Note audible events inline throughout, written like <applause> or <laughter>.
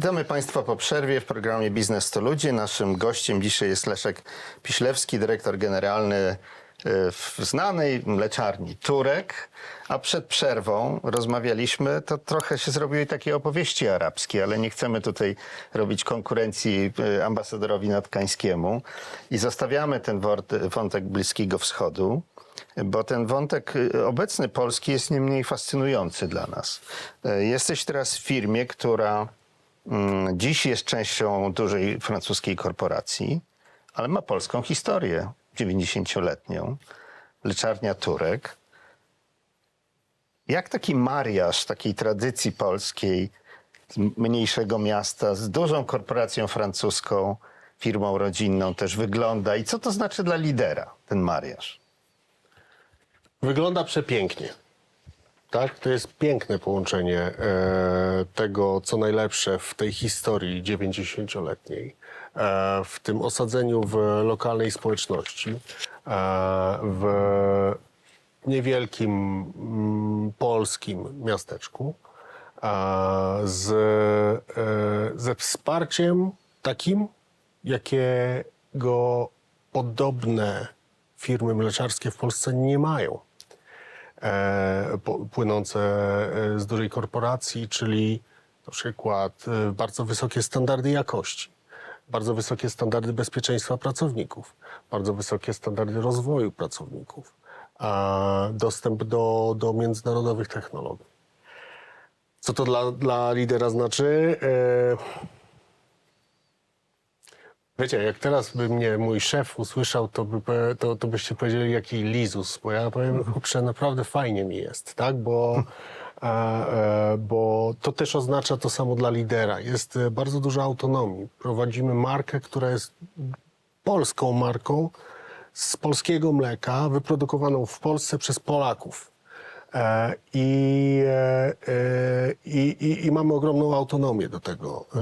Witamy Państwa po przerwie w programie Biznes to Ludzie. Naszym gościem dzisiaj jest Leszek Piślewski, dyrektor generalny e, w znanej mleczarni Turek. A przed przerwą rozmawialiśmy, to trochę się zrobiły takie opowieści arabskie, ale nie chcemy tutaj robić konkurencji e, ambasadorowi natkańskiemu i zostawiamy ten wątek Bliskiego Wschodu bo ten wątek y, obecny Polski jest nie mniej fascynujący dla nas. E, Jesteś teraz w firmie, która dziś jest częścią dużej francuskiej korporacji, ale ma polską historię 90-letnią. Leczarnia Turek. Jak taki mariaż takiej tradycji polskiej, mniejszego miasta, z dużą korporacją francuską, firmą rodzinną też wygląda i co to znaczy dla lidera, ten mariaż? Wygląda przepięknie. Tak, to jest piękne połączenie e, tego, co najlepsze w tej historii 90-letniej, e, w tym osadzeniu w lokalnej społeczności, e, w niewielkim mm, polskim miasteczku, e, z, e, ze wsparciem takim, jakiego podobne firmy mleczarskie w Polsce nie mają płynące e, z dużej korporacji, czyli na przykład e, bardzo wysokie standardy jakości, bardzo wysokie standardy bezpieczeństwa pracowników, bardzo wysokie standardy rozwoju pracowników, dostęp do, do międzynarodowych technologii. Co to dla, dla lidera znaczy? Wiecie, jak teraz by mnie mój szef usłyszał, to, by, to, to byście powiedzieli, jaki lizus, bo ja powiem, kurczę, naprawdę fajnie mi jest, tak, bo, e, e, bo to też oznacza to samo dla lidera. Jest e, bardzo dużo autonomii. Prowadzimy markę, która jest polską marką z polskiego mleka, wyprodukowaną w Polsce przez Polaków. E, I, e, i, i, I mamy ogromną autonomię do tego, e,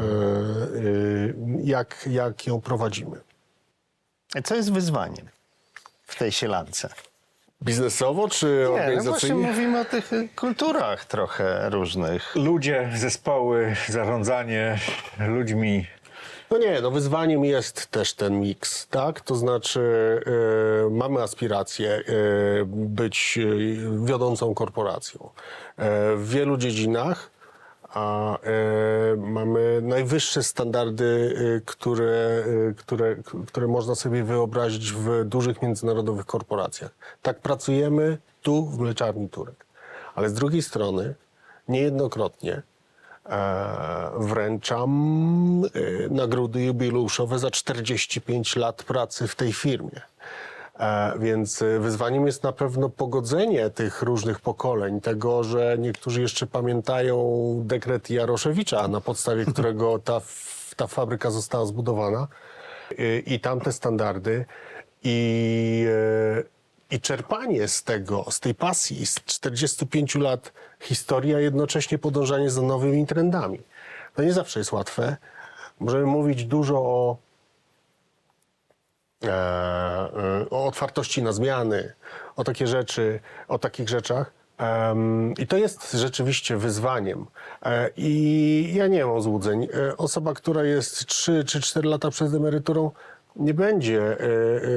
jak, jak ją prowadzimy. Co jest wyzwaniem w tej sielance? Biznesowo czy Nie, no właśnie organizacyjnie? mówimy o tych kulturach trochę różnych. ludzie, zespoły, zarządzanie ludźmi. No nie, no wyzwaniem jest też ten miks, tak? To znaczy e, mamy aspiracje e, być e, wiodącą korporacją e, w wielu dziedzinach, a e, mamy najwyższe standardy, e, które, e, które, które można sobie wyobrazić w dużych międzynarodowych korporacjach. Tak pracujemy tu w mleczarni Turek. Ale z drugiej strony niejednokrotnie wręczam e, nagrody jubileuszowe za 45 lat pracy w tej firmie. E, Więc e, wyzwaniem jest na pewno pogodzenie tych różnych pokoleń, tego, że niektórzy jeszcze pamiętają dekret Jaroszewicza, na podstawie <laughs> którego ta, ta fabryka została zbudowana i tamte standardy i, e, i czerpanie z tego, z tej pasji, z 45 lat historii, a jednocześnie podążanie za nowymi trendami. To nie zawsze jest łatwe. Możemy mówić dużo o e, e, o otwartości na zmiany, o takie rzeczy, o takich rzeczach. Em, I to jest rzeczywiście wyzwaniem. E, I ja nie mam złudzeń. E, Osoba, która jest 3 czy 4 lata przed emeryturą, nie będzie e,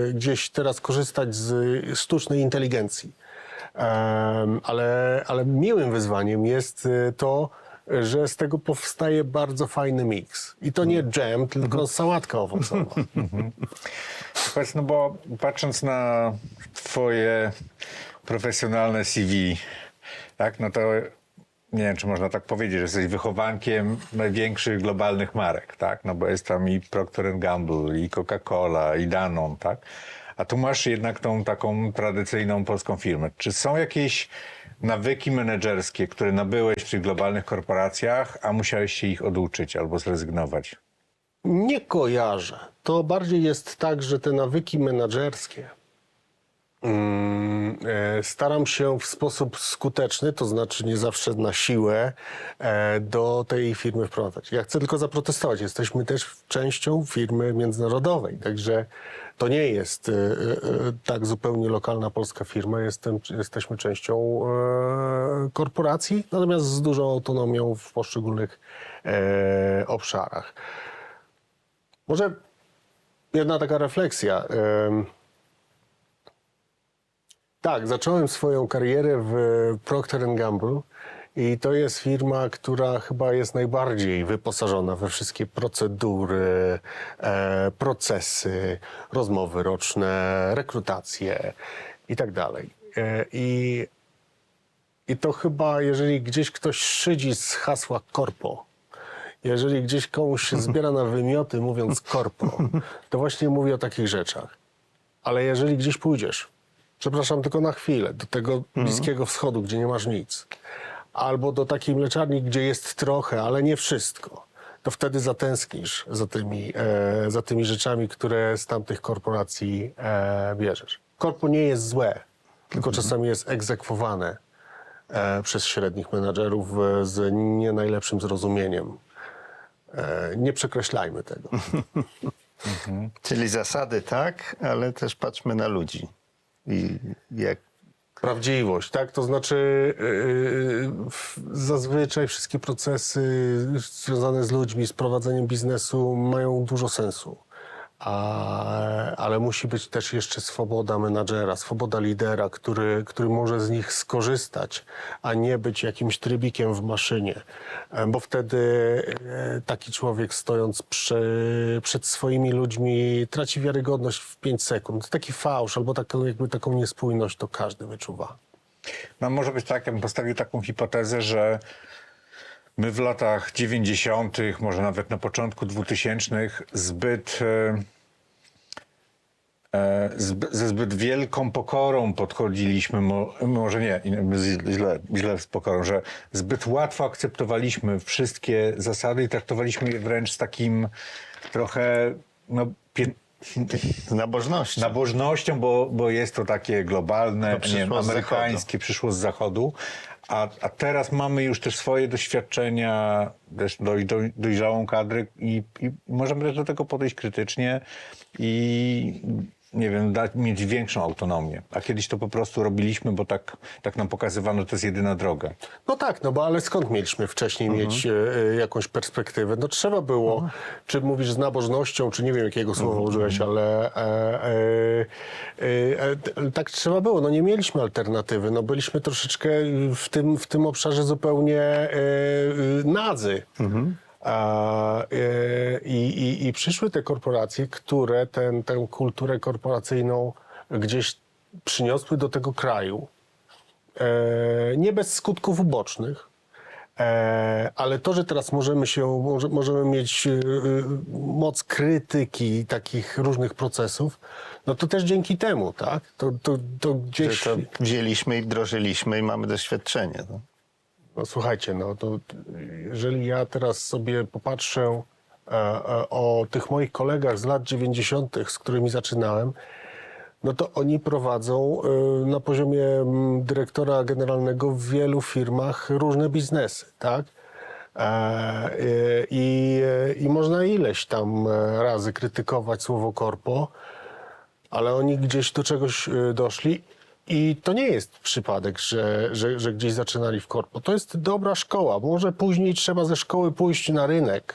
e, gdzieś teraz korzystać z sztucznej inteligencji. Ale, ale miłym wyzwaniem jest e, to, że z tego powstaje bardzo fajny miks. I to nie dżem, tylko sałatka owocowa. <laughs> Powiedz, no bo patrząc na twoje profesjonalne CV, tak, no to nie wiem, czy można tak powiedzieć, że jesteś wychowankiem największych globalnych marek, tak? No bo jest tam i Procter Gamble, i Coca-Cola, i Danone, tak? A tu masz jednak tą taką tradycyjną polską firmę. Czy są jakieś nawyki menedżerskie, które nabyłeś w tych globalnych korporacjach, a musiałeś się ich oduczyć albo zrezygnować? Nie kojarzę. To bardziej jest tak, że te nawyki menedżerskie staram się w sposób skuteczny, to znaczy nie zawsze na siłę, e, do tej firmy wprowadzać. Ja chcę tylko zaprotestować. Jesteśmy też częścią firmy międzynarodowej, także to nie jest e, e, tak zupełnie lokalna polska firma. Jestem, jesteśmy częścią e, korporacji, natomiast z dużą autonomią w poszczególnych e, obszarach. Może jedna taka refleksja. Tak, zacząłem swoją karierę w Procter Gamble i to jest firma, która chyba jest najbardziej wyposażona we wszystkie procedury, e, procesy, rozmowy roczne, rekrutacje i tak dalej. E, I, I to chyba, jeżeli gdzieś ktoś szydzi z hasła korpo, jeżeli gdzieś komuś się zbiera na wymioty mówiąc korpo, to właśnie mówi o takich rzeczach. Ale jeżeli gdzieś pójdziesz, przepraszam tylko na chwilę, do tego Bliskiego Wschodu, gdzie nie masz nic, albo do takiej mleczarni, gdzie jest trochę, ale nie wszystko, to wtedy zatęsknisz za tymi, e, za tymi rzeczami, które z tamtych korporacji e, bierzesz. Korpo nie jest złe, tylko czasami jest egzekwowane e, przez średnich menadżerów e, z nie najlepszym zrozumieniem. E, nie przekreślajmy tego. <laughs> Czyli zasady tak, ale też patrzmy na ludzi. I jak Prawdziwość, tak? To znaczy yy, zazwyczaj wszystkie procesy związane z ludźmi, z prowadzeniem biznesu mają dużo sensu. A, ale musi być też jeszcze swoboda menadżera, swoboda lidera, który, który może z nich skorzystać, a nie być jakimś trybikiem w maszynie. E, Bo wtedy e, taki człowiek stojąc przy, przed swoimi ludźmi traci wiarygodność w 5 sekund. Taki fałsz albo taką, jakby taką niespójność to każdy wyczuwa. No może być tak, ja bym postawił taką hipotezę, że my w latach 90., może nawet na początku 2000 zbyt e, e, ze zbyt wielką pokorą podchodziliśmy, mo, może nie, źle, źle z pokorą, że zbyt łatwo akceptowaliśmy wszystkie zasady i traktowaliśmy je wręcz z takim trochę no, nabożnością. nabożnością, bo, bo jest to takie globalne, To nie wiem, przyszło z amerykańskie, przyszło z zachodu. A, a teraz mamy już też swoje doświadczenia, też doj, doj, dojrzałą kadrę i, i możemy też do tego podejść krytycznie i nie wiem, dać, mieć większą autonomię. A kiedyś to po prostu robiliśmy, bo tak, tak nam pokazywano, to jest jedyna droga. No tak, no bo ale skąd mieliśmy wcześniej mieć e, e, jakąś perspektywę? No trzeba było, czy mówisz z nabożnością, czy nie wiem jakiego słowa użyłeś, ale e, e, e, e, tak trzeba było. No nie mieliśmy alternatywy, no byliśmy troszeczkę w tym, w tym obszarze zupełnie e, nadzy. E, i, i, I przyszły te korporacje, które ten, tę kulturę korporacyjną gdzieś przyniosły do tego kraju e, nie bez skutków ubocznych, e, ale to, że teraz możemy się, może, możemy mieć e, e, moc krytyki takich różnych procesów, no to też dzięki temu, tak? To, to, to Że gdzieś... to wzięliśmy i wdrożyliśmy i mamy doświadczenie. No. No słuchajcie, no to jeżeli ja teraz sobie popatrzę e, e, o tych moich kolegach z lat 90., z którymi zaczynałem, no to oni prowadzą e, na poziomie mm, dyrektora generalnego w wielu firmach różne biznesy, tak? E, e, I, I można ileś tam razy krytykować słowo korpo, ale oni gdzieś do czegoś doszli. I to nie jest przypadek, że, że, że gdzieś zaczynali w korpo. To jest dobra szkoła. Może później trzeba ze szkoły pójść na rynek,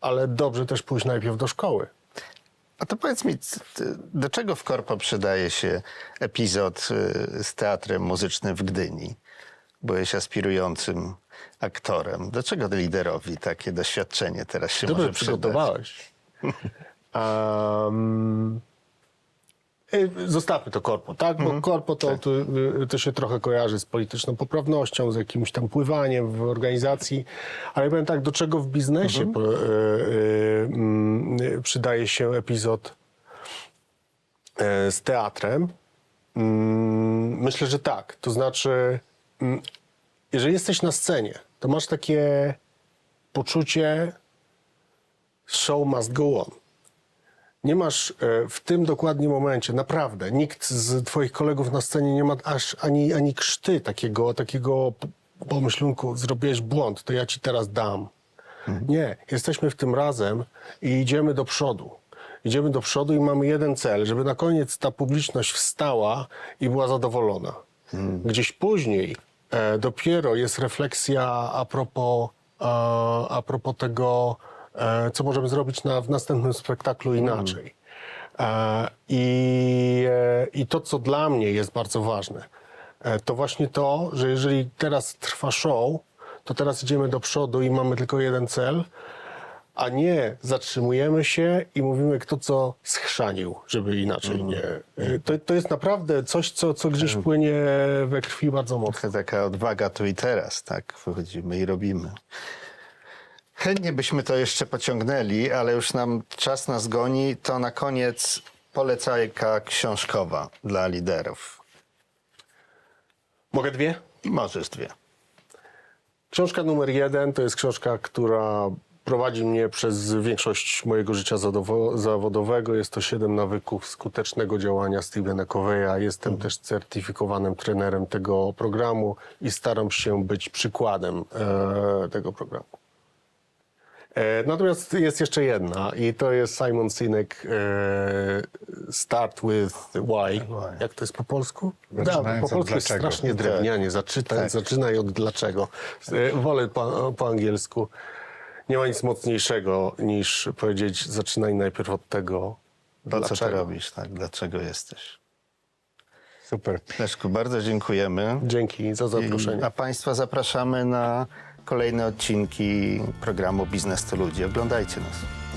ale dobrze też pójść najpierw do szkoły. A to powiedz mi, do czego w Korpo przydaje się epizod y, z teatrem muzycznym w Gdyni? Byłeś aspirującym aktorem. Dlaczego liderowi takie doświadczenie teraz się Dobrze może przydać? przygotowałeś. <laughs> Um, Zostawmy to korpo, tak? Bo korpo to, to, y, to się trochę kojarzy z polityczną poprawnością, z jakimś tam pływaniem w organizacji. Ale ja powiem tak, do czego w biznesie po, y, y, mm, y, przydaje się epizod y, z teatrem? Mm, Myślę, że tak. To znaczy, mm, jeżeli jesteś na scenie, to masz takie poczucie show must go on. Nie masz e, w tym dokładnie momencie, naprawdę, nikt z twoich kolegów na scenie nie ma aż ani, ani krzty takiego, takiego pomyślunku, zrobiłeś błąd, to ja ci teraz dam. Nie, jesteśmy w tym razem i idziemy do przodu. Idziemy do przodu i mamy jeden cel, żeby na koniec ta publiczność wstała i była zadowolona. Gdzieś później e, dopiero jest refleksja a propos, a, a propos tego, co możemy zrobić na, w następnym spektaklu inaczej. E, i, e, I to, co dla mnie jest bardzo ważne, e, to właśnie to, że jeżeli teraz trwa show, to teraz idziemy do przodu i mamy tylko jeden cel, a nie zatrzymujemy się i mówimy, kto co schrzanił, żeby inaczej nie. E, To, to jest naprawdę coś, co, co gdzieś płynie we krwi bardzo mocno. Taka odwaga tu i teraz, tak? Wchodzimy i robimy. Chętnie byśmy to jeszcze pociągnęli, ale już nam czas nas goni. To na koniec polecajka książkowa dla liderów. Mogę dwie? Możesz dwie. Książka numer jeden to jest książka, która prowadzi mnie przez większość mojego życia zawodowego. Jest to Siedem nawyków skutecznego działania Stephena Coveya. Jestem też certyfikowanym trenerem tego programu i staram się być przykładem e, tego programu. E, natomiast jest jeszcze jedna i to jest Simon Sinek e, Start with Why. Jak to jest po polsku? Zaczynając po od polsku jest dlaczego. strasznie drewnianie. Zaczytaj, Zaczynaj od dlaczego. E, Wolę po, po angielsku. Nie ma nic mocniejszego niż powiedzieć zaczynaj najpierw od tego, To, co ty dlaczego. robisz, tak? Dlaczego jesteś? Super. Leszku, bardzo dziękujemy. Dzięki za zaproszenie. A Państwa zapraszamy na kolejne odcinki programu Biznes to Ludzi. Oglądajcie nas.